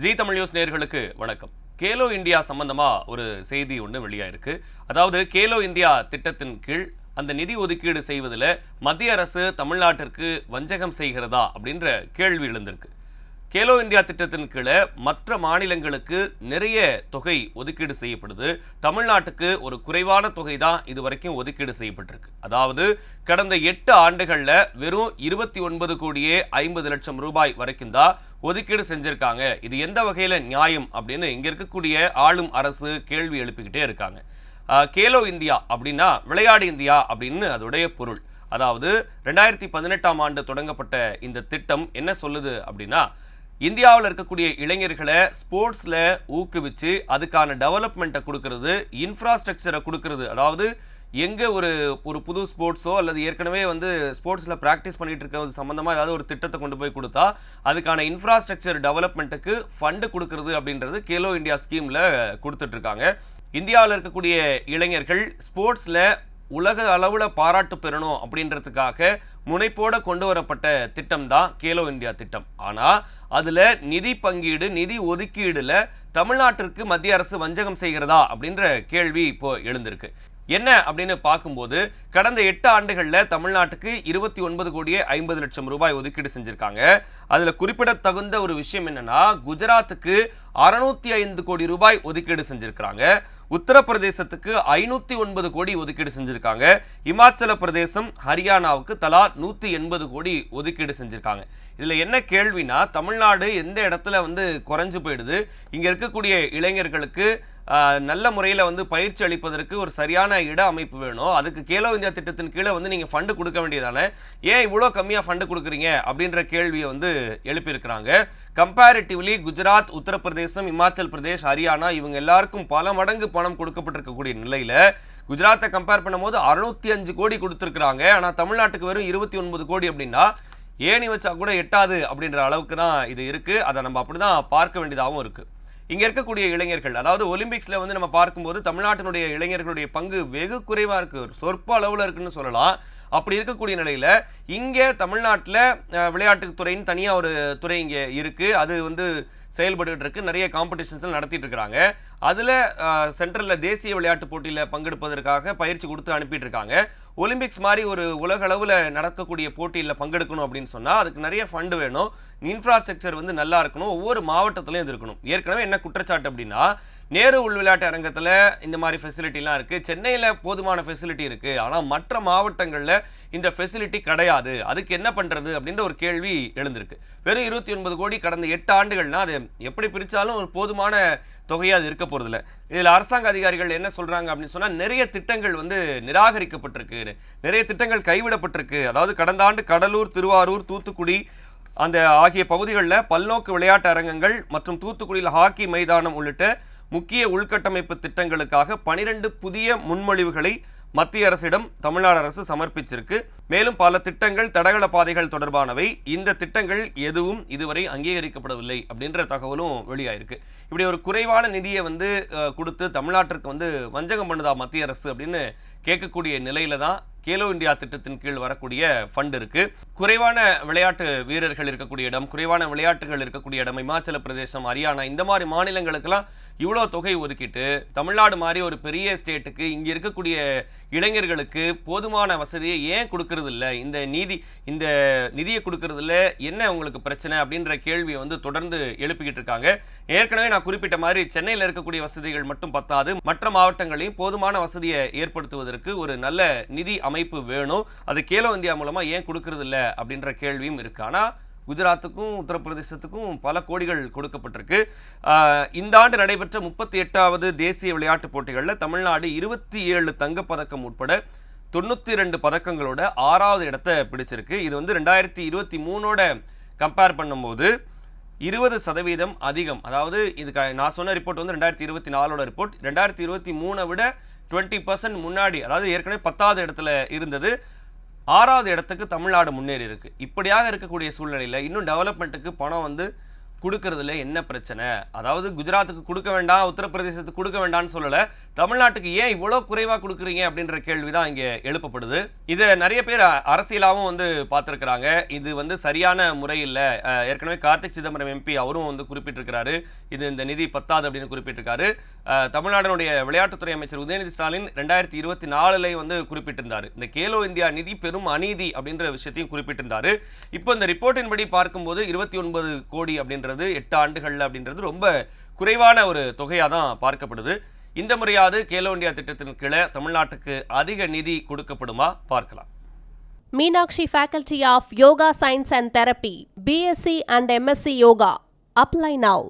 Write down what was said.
G Tamil news நேர்களுக்கு வணக்கம். Khelo India சம்பந்தமா ஒரு செய்தி ஒன்று வெளியாயிருக்கு. அதாவது கேலோ இந்தியா திட்டத்தின் கீழ் அந்த நிதி ஒதுக்கீடு செய்வதில் மத்திய அரசு தமிழ்நாட்டிற்கு வஞ்சகம் செய்கிறதா அப்படின்ற கேள்வி எழுந்திருக்கு. கேலோ இந்தியா திட்டத்தின் கீழே மற்ற மாநிலங்களுக்கு நிறைய தொகை ஒதுக்கீடு செய்யப்படுது. தமிழ்நாட்டுக்கு ஒரு குறைவான தொகை தான் இது வரைக்கும் ஒதுக்கீடு செய்யப்பட்டிருக்கு. அதாவது கடந்த எட்டு ஆண்டுகளில் வெறும் இருபத்தி ஒன்பது கோடியே ஐம்பது லட்சம் ரூபாய் வரைக்கும் தான் ஒதுக்கீடு செஞ்சுருக்காங்க. இது எந்த வகையில் நியாயம் அப்படின்னு இங்கே இருக்கக்கூடிய ஆளும் அரசு கேள்வி எழுப்பிக்கிட்டே இருக்காங்க. கேலோ இந்தியா அப்படின்னா விளையாடு இந்தியா அப்படின்னு அதோடைய பொருள். அதாவது ரெண்டாயிரத்தி பதினெட்டாம் ஆண்டு தொடங்கப்பட்ட இந்த திட்டம் என்ன சொல்லுது அப்படின்னா இந்தியாவில் இருக்கக்கூடிய இளைஞர்களை ஸ்போர்ட்ஸில் ஊக்குவிச்சு அதுக்கான டெவலப்மெண்ட்டை கொடுக்கறது இன்ஃப்ராஸ்ட்ரக்சரை கொடுக்கறது. அதாவது எங்கே ஒரு ஒரு புது ஸ்போர்ட்ஸோ அல்லது ஏற்கனவே வந்து ஸ்போர்ட்ஸில் ப்ராக்டிஸ் பண்ணிகிட்டு இருக்கிறது சம்மந்தமாக ஏதாவது ஒரு திட்டத்தை கொண்டு போய் கொடுத்தா அதுக்கான இன்ஃப்ராஸ்ட்ரக்சர் டெவலப்மெண்ட்டுக்கு ஃபண்டு கொடுக்கறது அப்படின்றது கேலோ இந்தியா ஸ்கீமில் கொடுத்துட்ருக்காங்க இந்தியாவில் இருக்கக்கூடிய இளைஞர்கள் ஸ்போர்ட்ஸில் உலக அளவில் பாராட்டு பெறணும் அப்படின்றதுக்காக முனைப்போட கொண்டு வரப்பட்ட திட்டம் தான் கேலோ இந்தியா திட்டம். ஆனால் அதில் நிதி பங்கீடு நிதி ஒதுக்கீடுல தமிழ்நாட்டிற்கு மத்திய அரசு வஞ்சகம் செய்கிறதா அப்படின்ற கேள்வி இப்போ எழுந்திருக்கு. என்ன அப்படின்னு பார்க்கும்போது கடந்த எட்டு ஆண்டுகளில் தமிழ்நாட்டுக்கு இருபத்தி ஒன்பது கோடியே ஐம்பது லட்சம் ரூபாய் ஒதுக்கீடு செஞ்சுருக்காங்க. அதில் குறிப்பிடத்தகுந்த ஒரு விஷயம் என்னன்னா குஜராத்துக்கு அறுநூத்தி ஐந்து கோடி ரூபாய் ஒதுக்கீடு செஞ்சுருக்கிறாங்க. உத்தரப்பிரதேசத்துக்கு ஐநூற்றி ஒன்பது கோடி ஒதுக்கீடு செஞ்சுருக்காங்க. இமாச்சல பிரதேசம் ஹரியானாவுக்கு தலா நூற்றி எண்பது கோடி ஒதுக்கீடு செஞ்சுருக்காங்க. இதில் என்ன கேள்வினா தமிழ்நாடு எந்த இடத்துல வந்து குறைஞ்சு போயிடுது? இங்கே இருக்கக்கூடிய இளைஞர்களுக்கு நல்ல முறையில் வந்து பயிற்சி அளிப்பதற்கு ஒரு சரியான இட அமைப்பு வேணும். அதுக்கு கேலோ இந்தியா திட்டத்தின் கீழே வந்து நீங்கள் ஃபண்டு கொடுக்க வேண்டியதானே ஏன் இவ்வளோ கம்மியாக ஃபண்டு கொடுக்குறீங்க? அப்படின்ற கேள்வியை வந்து எழுப்பியிருக்கிறாங்க. கம்பேரிட்டிவ்லி குஜராத் உத்தரப்பிரதேசம் இமாச்சல் பிரதேஷ் ஹரியானா இவங்க எல்லாருக்கும் பல மடங்கு பணம் கொடுக்கப்பட்டிருக்கக்கூடிய நிலையில் குஜராத்தை கம்பேர் பண்ணும்போது அறுநூத்தி அஞ்சு கோடி கொடுத்துருக்குறாங்க. ஆனால் தமிழ்நாட்டுக்கு வெறும் இருபத்தி ஒன்பது கோடி அப்படின்னா ஏணி வச்சா கூட எட்டாது அப்படின்ற அளவுக்கு தான் இது இருக்குது அதை நம்ம அப்படி தான் பார்க்க வேண்டியதாகவும் இருக்குது இங்கே இருக்கக்கூடிய இளைஞர்கள் அதாவது ஒலிம்பிக்ஸில் வந்து நம்ம பார்க்கும்போது தமிழ்நாட்டினுடைய இளைஞர்களுடைய பங்கு வெகு குறைவாக இருக்குது சொற்ப அளவில் இருக்குன்னு சொல்லலாம். அப்படி இருக்கக்கூடிய நிலையில் இங்கே தமிழ்நாட்டில் விளையாட்டுத்துறைன்னு தனியாக ஒரு துறை இங்கே இருக்குது அது வந்து செயல்பட்டுட்டு இருக்கு. நிறைய காம்படிஷன்ஸ் நடத்திட்டு இருக்கிறாங்க. அதில் சென்ட்ரலில் தேசிய விளையாட்டு போட்டியில் பங்கெடுப்பதற்காக பயிற்சி கொடுத்து அனுப்பிட்டு இருக்காங்க. ஒலிம்பிக்ஸ் மாதிரி ஒரு உலக அளவில் நடக்கக்கூடிய போட்டியில் பங்கெடுக்கணும் அப்படின்னு சொன்னால் அதுக்கு நிறைய ஃபண்டு வேணும். இன்ஃப்ராஸ்ட்ரக்சர் வந்து நல்லா இருக்கணும். ஒவ்வொரு மாவட்டத்திலையும் இது இருக்கணும். ஏற்கனவே என்ன குற்றச்சாட்டு அப்படின்னா நேரு உள் விளையாட்டு அரங்கத்தில் இந்த மாதிரி ஃபெசிலிட்டிலாம் இருக்குது சென்னையில் போதுமான ஃபெசிலிட்டி இருக்குது ஆனால் மற்ற மாவட்டங்களில் இந்த ஃபெசிலிட்டி கிடையாது. அதுக்கு என்ன பண்ணுறது அப்படின்ற ஒரு கேள்வி எழுந்திருக்கு. வெறும் இருபத்தி ஒன்பது கோடி கடந்த எட்டு ஆண்டுகள்னா அது எப்படி பிரித்தாலும் ஒரு போதுமான தொகையாக அது இருக்க போகிறதில்ல இதில் அரசாங்க அதிகாரிகள் என்ன சொல்கிறாங்க அப்படின்னு சொன்னால் நிறைய திட்டங்கள் வந்து நிராகரிக்கப்பட்டிருக்கு. நிறைய திட்டங்கள் கைவிடப்பட்டிருக்கு. அதாவது கடந்த ஆண்டு கடலூர் திருவாரூர் தூத்துக்குடி அந்த ஆகிய பகுதிகளில் பல்நோக்கு விளையாட்டு அரங்கங்கள் மற்றும் தூத்துக்குடியில் ஹாக்கி மைதானம் உள்ளிட்ட முக்கிய உள்கட்டமைப்பு திட்டங்களுக்காக பனிரெண்டு புதிய முன்மொழிவுகளை மத்திய அரசிடம் தமிழ்நாடு அரசு சமர்ப்பிச்சிருக்கு. மேலும் பல திட்டங்கள் தடகள பாதைகள் தொடர்பானவை. இந்த திட்டங்கள் எதுவும் இதுவரை அங்கீகரிக்கப்படவில்லை அப்படின்ற தகவலும் வெளியாயிருக்கு. இப்படி ஒரு குறைவான நிதியை வந்து கொடுத்து தமிழ்நாட்டிற்கு வந்து வஞ்சகம் பண்ணுதா மத்திய அரசு அப்படின்னு கேட்கக்கூடிய நிலையில தான் கேலோ இந்தியா திட்டத்தின் கீழ் வரக்கூடிய ஃபண்ட் இருக்கு. குறைவான விளையாட்டு வீரர்கள் இருக்கக்கூடிய இடம் குறைவான விளையாட்டுகள் இருக்கக்கூடிய இடம் இமாச்சல பிரதேசம் ஹரியானா இந்த மாதிரி மாநிலங்களுக்கெல்லாம் இவ்வளோ தொகை ஒதுக்கிட்டு தமிழ்நாடு மாதிரி ஒரு பெரிய ஸ்டேட்டுக்கு இங்கே இருக்கக்கூடிய இளைஞர்களுக்கு போதுமான வசதியை ஏன் கொடுக்கறது இந்த நீதி இந்த நிதியை கொடுக்கறது என்ன உங்களுக்கு பிரச்சனை அப்படின்ற கேள்வியை வந்து தொடர்ந்து எழுப்பிக்கிட்டு இருக்காங்க. ஏற்கனவே நான் குறிப்பிட்ட மாதிரி சென்னையில் இருக்கக்கூடிய வசதிகள் மட்டும் பத்தாது. மற்ற மாவட்டங்களையும் போதுமான வசதியை ஏற்படுத்துவதற்கு ஒரு நல்ல நிதி அமைப்பு வேணும். அது கேலோ இந்தியா மூலமாக ஏன் கொடுக்கறது அப்படின்ற கேள்வியும் இருக்கு. ஆனால் குஜராத்துக்கும் உத்தரப்பிரதேசத்துக்கும் பல கோடிகள் கொடுக்கப்பட்டிருக்கு. இந்த ஆண்டு நடைபெற்ற முப்பத்தி எட்டாவது தேசிய விளையாட்டுப் போட்டிகளில் தமிழ்நாடு இருபத்தி ஏழு தங்கப்பதக்கம் உட்பட தொண்ணூற்றி ரெண்டு பதக்கங்களோட ஆறாவது இடத்தை பிடிச்சிருக்கு. இது வந்து ரெண்டாயிரத்தி இருபத்தி மூணோட கம்பேர் பண்ணும்போது இருபது சதவீதம் அதிகம். அதாவது இதுக்கு நான் சொன்ன ரிப்போர்ட் வந்து ரெண்டாயிரத்தி இருபத்தி நாலோட ரிப்போர்ட். ரெண்டாயிரத்தி இருபத்தி மூணை விட டுவெண்ட்டி பர்சன்ட் முன்னாடி அதாவது ஏற்கனவே பத்தாவது இடத்துல இருந்தது. ஆறாவது இடத்துக்கு தமிழ்நாடு முன்னேறி இருக்குது இப்படியாக இருக்கக்கூடிய சூழ்நிலையில் இன்னும் டெவலப்மெண்ட்டுக்கு பணம் வந்து கொடுக்கறதுல என்ன பிரச்சனை? அதாவது குஜராத்துக்கு கொடுக்க வேண்டாம் உத்தரப்பிரதேசத்துக்கு கொடுக்க வேண்டாம்னு சொல்லலை. தமிழ்நாட்டுக்கு ஏன் இவ்வளோ குறைவாக கொடுக்குறீங்க அப்படின்ற கேள்விதான் இங்கே எழுப்பப்படுது. இதை நிறைய பேர் அரசியலாகவும் வந்து பார்த்துருக்குறாங்க. இது வந்து சரியான முறை ஏற்கனவே கார்த்திக் சிதம்பரம் எம்பி அவரும் வந்து குறிப்பிட்டிருக்கிறாரு. இது இந்த நிதி பத்தாது அப்படின்னு குறிப்பிட்டிருக்காரு. தமிழ்நாடினுடைய விளையாட்டுத்துறை அமைச்சர் உதயநிதி ஸ்டாலின் ரெண்டாயிரத்தி இருபத்தி நாலுல வந்து குறிப்பிட்டிருந்தார். இந்த கேலோ இந்தியா நிதி பெரும் அநீதி அப்படின்ற விஷயத்தையும் குறிப்பிட்டிருந்தாரு. இப்போ இந்த ரிப்போர்ட்டின் படி பார்க்கும்போது இருபத்தி ஒன்பது கோடி அப்படின்ற அப்படின்றது எட்டு ஆண்டுகள் அப்படின்றது ரொம்ப குறைவான ஒரு தொகையாக தான் பார்க்கப்படுது. இந்த முறையாவது கேலோ இந்தியா திட்டத்தின் கீழே தமிழ்நாட்டுக்கு அதிக நிதி கொடுக்கப்படுமா? பார்க்கலாம். Meenakshi faculty of yoga science and therapy BSc and MSc yoga apply now